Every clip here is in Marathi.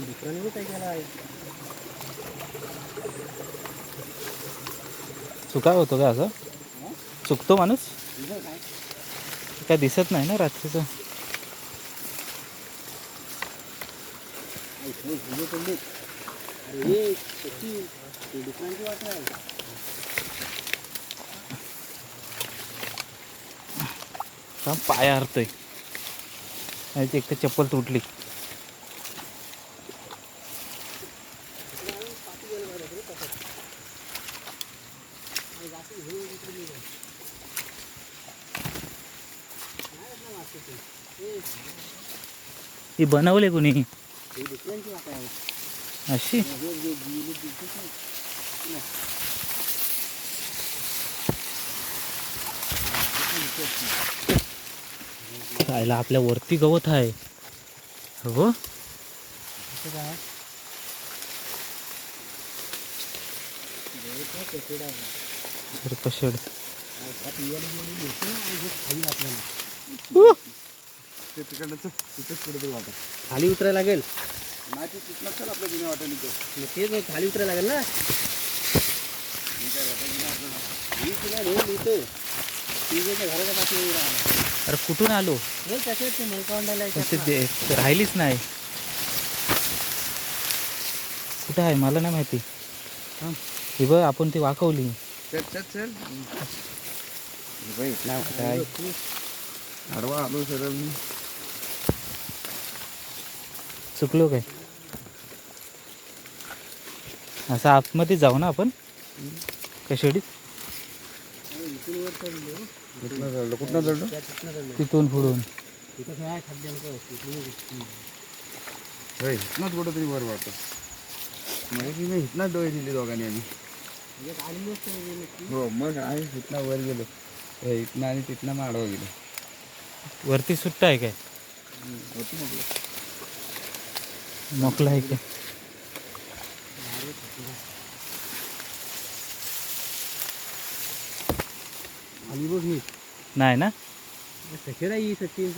दुसऱ्याने काय केलं आहे चुका होतो का असं? चुकतो माणूस? काय दिसत नाही ना रात्रीचं? पाय हरतोय. एक तर चप्पल तुटली. ही बनवले ते अशी? खायला आपल्या वरती गवत आहे. हो कसं काय खाली उतरायला लागेल. आपल्या तेच खाली उतरायला लागेल ना. घराच्या पाठी अरे कुठून आलो? हे त्याच्यात ते राहिलीच नाही. कुठं आहे? मला नाही माहिती. हे. बघ आपण ती वाकवली. चल चल चल. बाई इथला काय आडवा आलो सरळ मी. चुकलो काय? असं आतमध्ये जाऊ ना आपण? कशेडीत? वर चढलो कुठनं कुठनं चढलो तिथून पुढून. इथनंच कुठं तरी वर वाटतं माहिती नाही इथनंच डोळे दिले दोघांनी आम्ही. म्हणजे. हो मग आहे इथनं वर गेलो. हे इथनं आणि तिथनं मग आडवा गेलो. वरती सुट्टा आहे काय? होती म्हटलं मोकला आहे काय आली बघ मी नाही ना? कशाला ही सचिन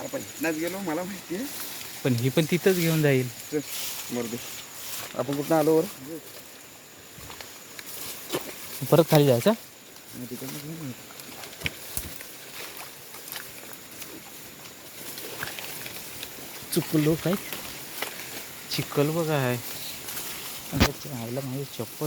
आपण इथनंच गेलो मला माहिती आहे. पण ही पण तिथंच घेऊन जाईल. चल मर्दे आपण कुठनं आलो वर? परत खाली जायचं? मग तिकडनं घेऊन. चुकलो काय? चिखल बघा आहे माझी चप्पल.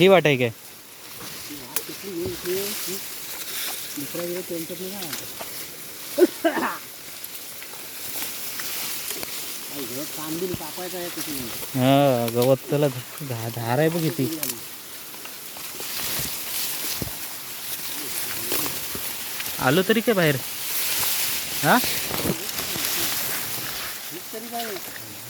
ही वाटाय काय? क्या हाँ, गवत तो धार है बी आलो तरी क्या बाहर? हाँ? तरी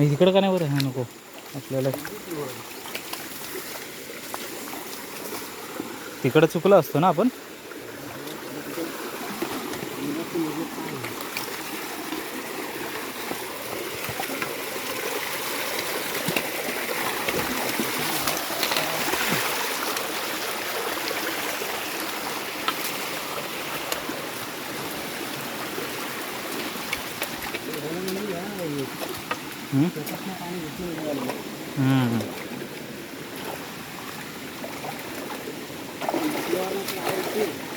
मग इकडं का नाही बरं? हा नको. आपल्याला तिकडं चुकलं असतो ना आपण? 嗯。嗯。嗯